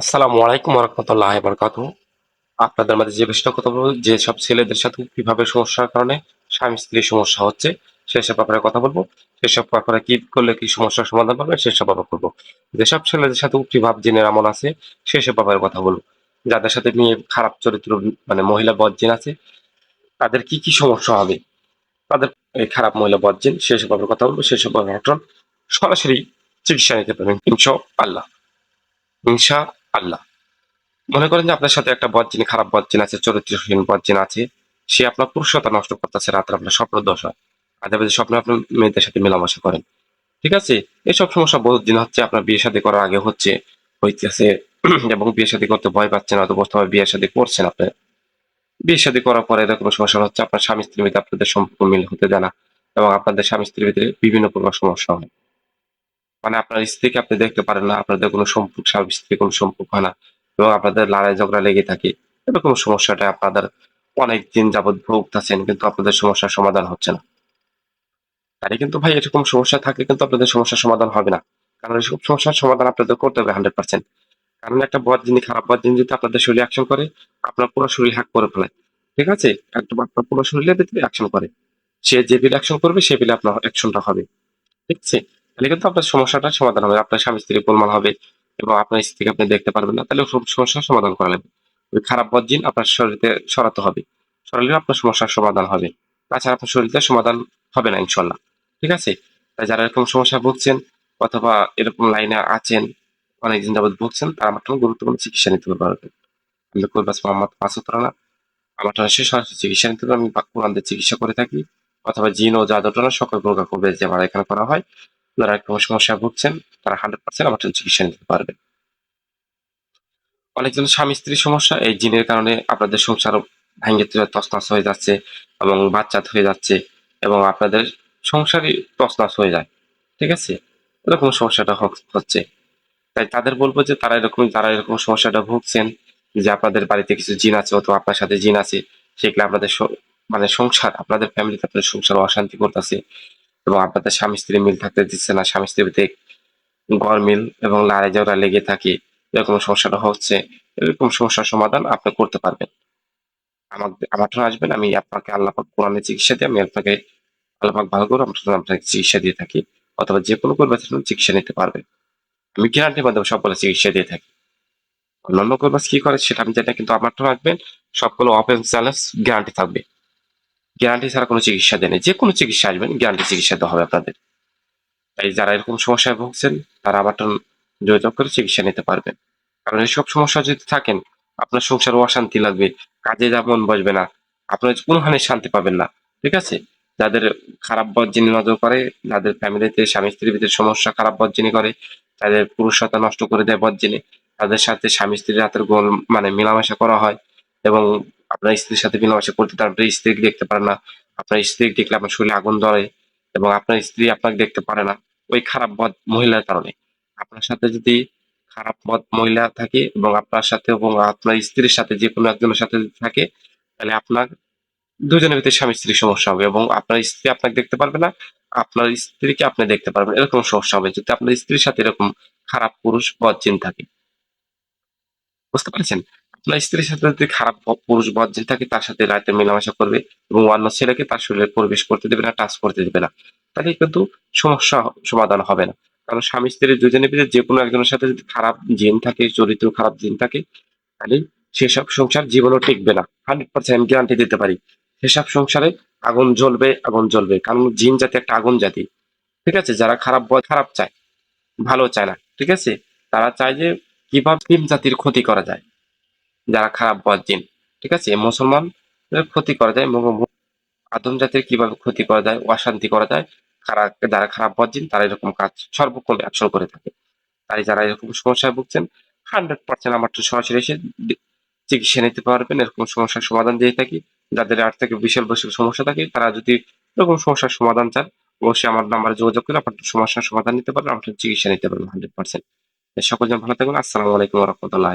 আসসালামু আলাইকুম রহমতুল্লাহ বরকাত আপনাদের মাঝে যে বিষয়টা কথা বলব, যে সব ছেলেদের সাথে কীভাবে সমস্যার কারণে স্বামী স্ত্রীর সমস্যা হচ্ছে সেসব ব্যাপারে কথা বলব। সেসব ব্যাপারে কি করলে কি সমস্যার সমাধান পাবে সেসব ব্যাপারে করব। যেসব ছেলেদের সাথে উপরি ভাব জিনের আমল আছে সেসব ব্যাপারে কথা বলব। যাদের সাথে মেয়ে খারাপ চরিত্র মানে মহিলা বদজিন আছে, তাদের কি কি সমস্যা হবে? তাদের এই খারাপ মহিলা বদজিন সেসব ব্যাপারে কথা বলব সেসব ব্যাপারে সরাসরি চিকিৎসা নিতে পারবেন ইনশা আল্লাহ ইনশা আল্লাহ। মনে করেন যে আপনার সাথে একটা বদজিন খারাপ বদজিন আছে, চরিত্রহীন বদজিন আছে, সে আপনার পুরুষতা নষ্ট করতেছে রাত্রে আপনার স্বপ্ন দশা বাজে স্বপ্নে আপনার মেয়েদের সাথে মেলামেশা করেন। ঠিক আছে? এসব সমস্যা বহুত দিন হচ্ছে, আপনার বিয়ে শাদী করার আগে হচ্ছে, হইতেছে, এবং বিয়ে শাদী করতে ভয় পাচ্ছেন হয়তো বর্তমানে বিয়ে শাদী করছেন আপনি। বিয়ে শাদী করার পরে এরকম সমস্যা হচ্ছে, আপনার স্বামী স্ত্রীর ভিতরে আপনাদের সম্পর্ক মিল হতে দেয় না, এবং আপনাদের স্বামী স্ত্রীর ভিতরে বিভিন্ন প্রকার সমস্যা হয়। মানে আপনার স্ত্রীকে আপনি দেখতে পারেন না, আপনাদের কোনো সম্পর্ক, স্বামী স্ত্রী কোনো সম্পর্ক হয় না এবং আপনাদের লড়াই ঝগড়া লেগে থাকে। এরকম সমস্যাটা আপনাদের অনেক দিন যাবৎ ভুগতেছেন কিন্তু আপনাদের সমস্যার সমাধান হচ্ছে না। তাই কিন্তু ভাই, এরকম সমস্যা থাকলে কিন্তু আপনাদের সমস্যার সমাধান হবে না। কারণ এসব সমস্যার সমাধান আপনাদের করতে হবে হান্ড্রেড পার্সেন্ট। কারণ একটা বদ জিনিস খারাপ বদ জিনিস যদি আপনাদের শরীরে অ্যাকশন করে, আপনার পুরো শরীর হ্যাক করে ফেলে। ঠিক আছে? একদম আপনার পুরো শরীরের ভিতরে অ্যাকশন করে। সে যে বিল অ্যাকশন করবে, সে বিলে আপনার অ্যাকশনটা হবে। ঠিক আছে? তাহলে কিন্তু আপনার সমস্যাটা সমাধান হবে। আপনার স্বামী স্ত্রী গোলমাল হবে এবং আপনার স্ত্রীকে আপনি দেখতে পারবেন না, তাহলে সমস্যার সমাধান করা লাগবে। ওই খারাপ বদজিন আপনার শরীরে সরাতে হবে। সরালে আপনার সমস্যার সমাধান হবে। তাছাড়া আপনার শরীরে সমাধান হবে না ইনশাল্লাহ ঠিক আছে? তাই যারা এরকম সমস্যা ভুগছেন অথবা এরকম লাইনে আছেন, অনেকদিন যাবৎ ভুগছেন, তারা আমার জন্য গুরুত্বপূর্ণ চিকিৎসা নিতে পারবেন আমি কৈবাস মোহাম্মদ রানা। আমার সে সরাসরি চিকিৎসা নিতে আমি কোরআনদের চিকিৎসা করে থাকি। অথবা জিন ও জাদুটনা সকল প্রকার করবে যে আমার এখানে করা হয়। যারা কোনো সমস্যা ভুগছেন, তারা হান্ড্রেড পার্সেন্ট আমার চিকিৎসা নিতে পারবেন। অনেকজন স্বামী স্ত্রীর সমস্যা, এই জিনের কারণে আপনাদের সংসার ভেঙে তসনস হয়ে যাচ্ছে এবং বাচ্চা হয়ে যাচ্ছে এবং আপনাদের সংসারই তসনস হয়ে যায়, ঠিক আছে? এরকম সমস্যাটা হচ্ছে তাই তাদের বলব যে তারা এরকম, যারা এরকম সমস্যাটা ভুগছেন, যে আপনাদের বাড়িতে কিছু জিন আছে অথবা আপনার সাথে জিন আছে, সেগুলো আপনাদের মানে সংসার, আপনাদের ফ্যামিলিতে আপনাদের সংসার অশান্তি করতেছে এবং আপনাদের স্বামী স্ত্রী মিল থাকতে দিচ্ছে না, স্বামী স্ত্রী স্ত্রীর গড় মিল এবং লড়াই ঝগড়া লেগে থাকে, এরকম সমস্যাটা হচ্ছে, এরকম সমস্যার সমাধান আপনি করতে পারবেন। আমাকে আমার আসবেন, আমি আপনাকে আল্লাহ পাক কোরআনের চিকিৎসা দিয়ে আমি আপনাকে আল্লাপাক ভালো করে আপনাকে চিকিৎসা দিয়ে থাকি, অথবা যে কোনো করবে চিকিৎসা নিতে পারবেন আমি গ্যারান্টির মাধ্যমে সবগুলো চিকিৎসা দিয়ে থাকি। অন্যান্য করবাস কি করে সেটা আমি জানি কিন্তু আমার আসবেন, সবগুলো ওপেন চ্যালেঞ্জ গ্যারান্টি থাকবে। গ্যারান্টি ছাড়া কোনো চিকিৎসা দেয় যে কোনো চিকিৎসা আসবেন, গ্যারান্টি চিকিৎসা দেওয়া হবে আপনাদের। তাই যারা এরকম সমস্যায় ভুগছেন, তারা আমার যোগাযোগ করে চিকিৎসা নিতে পারবেন। কারণ এইসব সমস্যা যদি থাকেন, আপনার সংসার অশান্তি লাগবে, কাজে যেমন বসবে না, আপনার কোনোখানে শান্তি পাবেন না, ঠিক আছে? যাদের খারাপ বজ্জিনী নজর করে, যাদের ফ্যামিলিতে, স্বামী স্ত্রীর ভিতরে সমস্যা, খারাপ বজ্জিনী করে, তাদের পুরুষতা নষ্ট করে দেয় বজ্জিনী তাদের সাথে স্বামী স্ত্রীর রাতের গোল মানে মেলামেশা করা হয় এবং আপনার স্ত্রীর সাথে মেলামেশা করতে তার স্ত্রীকে দেখতে পারেন না। আপনার স্ত্রী দেখলে আপনার শরীরে আগুন ধরে এবং আপনার স্ত্রী আপনাকে দেখতে পারে না ওই খারাপ বদ মহিলার কারণে। আপনার সাথে যদি খারাপ মত মহিলা থাকে এবং আপনার সাথে এবং আপনার স্ত্রীর সাথে যে কোনো একজনের সাথে যদি থাকে, তাহলে আপনার দুজনের ভিতরে স্বামী স্ত্রীর সমস্যা হবে এবং আপনার স্ত্রী আপনাকে দেখতে পারবে না, আপনার স্ত্রীকে আপনি দেখতে পারবেন এরকম সমস্যা হবে। যদি আপনার স্ত্রীর সাথে এরকম খারাপ পুরুষ বদজিন থাকে, বুঝতে পারছেন? আপনার স্ত্রীর সাথে যদি খারাপ পুরুষ বদজিন থাকে তার সাথে রাতে মেলামেশা করবে এবং অন্য ছেলেকে তার শরীরে প্রবেশ করতে দেবে না, টাচ করতে দেবে না, তাহলে কিন্তু সমস্যা সমাধান হবে না। কারণ স্বামী, স্ত্রী দুজনের ভিতরে যে কোনো একজনের সাথে যদি খারাপ জিন থাকে, চরিত্র খারাপ জিন থাকে, তাহলে সেসব সংসার জীবনও টিকবে না। হান্ড্রেড পার্সেন্ট গ্যারান্টি দিতে পারি। সেসব সংসারে আগুন জ্বলবে আগুন জ্বলবে। কারণ জিন জাতি একটা আগুন জাতি। ঠিক আছে? যারা খারাপ খারাপ চায়, ভালো চায় না। ঠিক আছে? তারা চায় যে কীভাবে তিন জাতির ক্ষতি করা যায়। যারা খারাপ বদ জিন ঠিক আছে? মুসলমান ক্ষতি করা যায় এবং আদম জাতির কীভাবে ক্ষতি করা যায়, অশান্তি করা যায় খারাপ যারা খারাপ বদ জিন তারা এরকম কাজ সর্বক্ষণ অ্যাকশন করে থাকে। তাই যারা এরকম সমস্যায় ভুগছেন হান্ড্রেড পার্সেন্ট আমার তো সরাসরি এসে চিকিৎসা নিতে পারবেন, এরকম সমস্যার সমাধান দিয়ে থাকি। যাদের আট থেকে বিশাল বছর সমস্যা থাকে, তারা যদি এরকম সমস্যার সমাধান চান, অবশ্যই আমার নাম্বারে যোগাযোগ করে আপনার সমস্যার সমাধান নিতে পারবেন, আপনার চিকিৎসা নিতে পারবেন হান্ড্রেড পার্সেন্ট সকল জন ভালো থাকবেন আসসালামু আলাইকুম রহমতুল্লাহ